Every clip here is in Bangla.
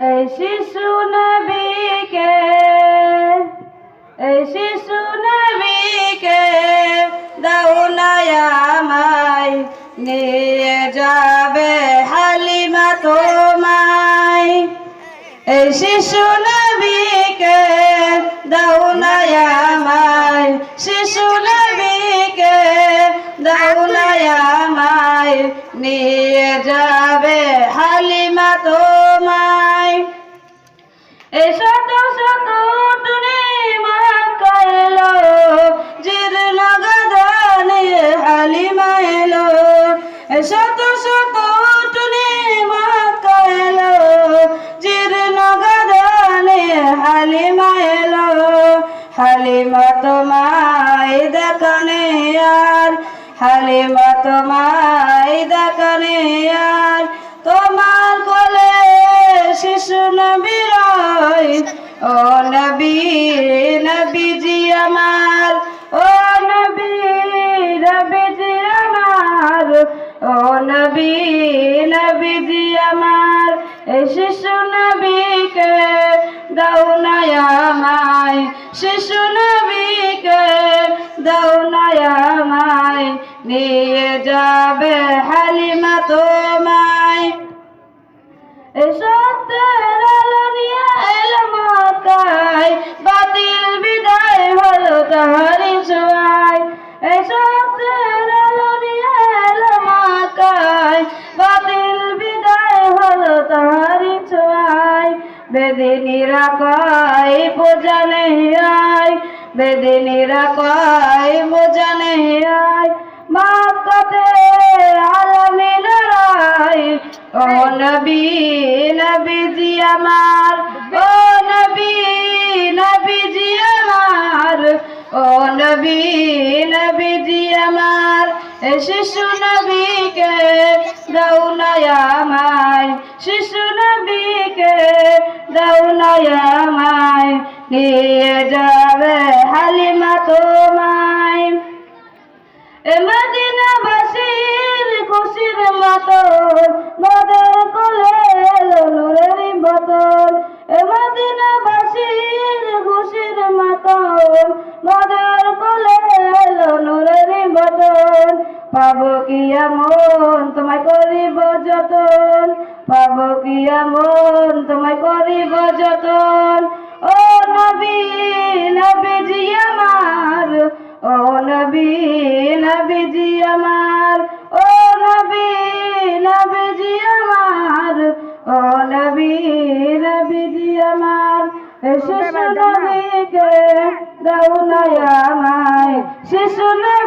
শিশু নবীকে শিশু নবীকে আমায়, নিয়ে যাবে হালিমা তোমায়। শিশু নবীকে আমায়, শিশু নবীকে আমায়, নিয়ে যাবে হালিমা তোমায় তোমায় দেখানে আর হালিমা তোমায় দেখানে আর, তোমার কোলে শিশু নবীরাই ও নবী, নবীজি আমার, ও নবী, নবীজি আমার, ও নবী, নবীজি আমার শিশু নবীকে দাও আমায় শিশু নবীকে দাও আমায় নিয়ে যাবে হালিমা তোমায়। এই বেদিনীরা কয় পূজা নেই আয় বেদিনীরা কয় পূজা নেই আয়। মক্কাতে আলমিন রায়, ও নবী, নবীজি আমার, ও নবী, নবীজি আমার, ও নবী, নবীজি আমার। শিশু নবীকে, দাও আমায়, শিশু দাও মায় নিয়ে যাবে পাবো কি এমন? তোমায় করিব যতন। পাবো কি এমন? তোমায় করিব যতন। ও নবী নবীজি আমার। ও নবী নবীজি আমার। ও নবী নবীজি আমার। ও নবী নবীজি আমার। শিশু নবীকে দাও আমায়। শিশু নবীকে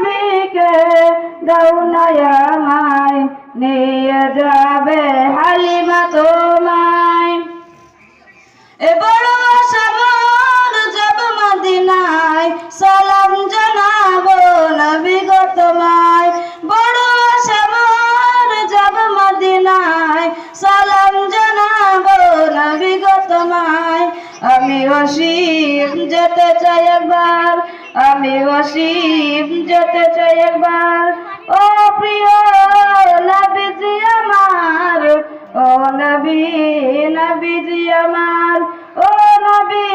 হালিমা তোমায়। এ বড় আশা মোর যাব মদিনায়, সালাম জানাব নবী গো তোমায়। বড় আশা মোর যাব মদিনায়, সালাম জানাব নবী গো তোমায়। আমি অসীম যেতে চাই একবার, আমি অসীম যেতে চাই একবার। ও প্রিয় নবী, নবীজি আমার, ও নবী,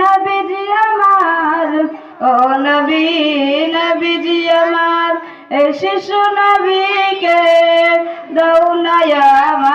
নবীজি আমার, ও নবী, নবীজি আমার, এ শিশু নবীকে দৌনায় আমায়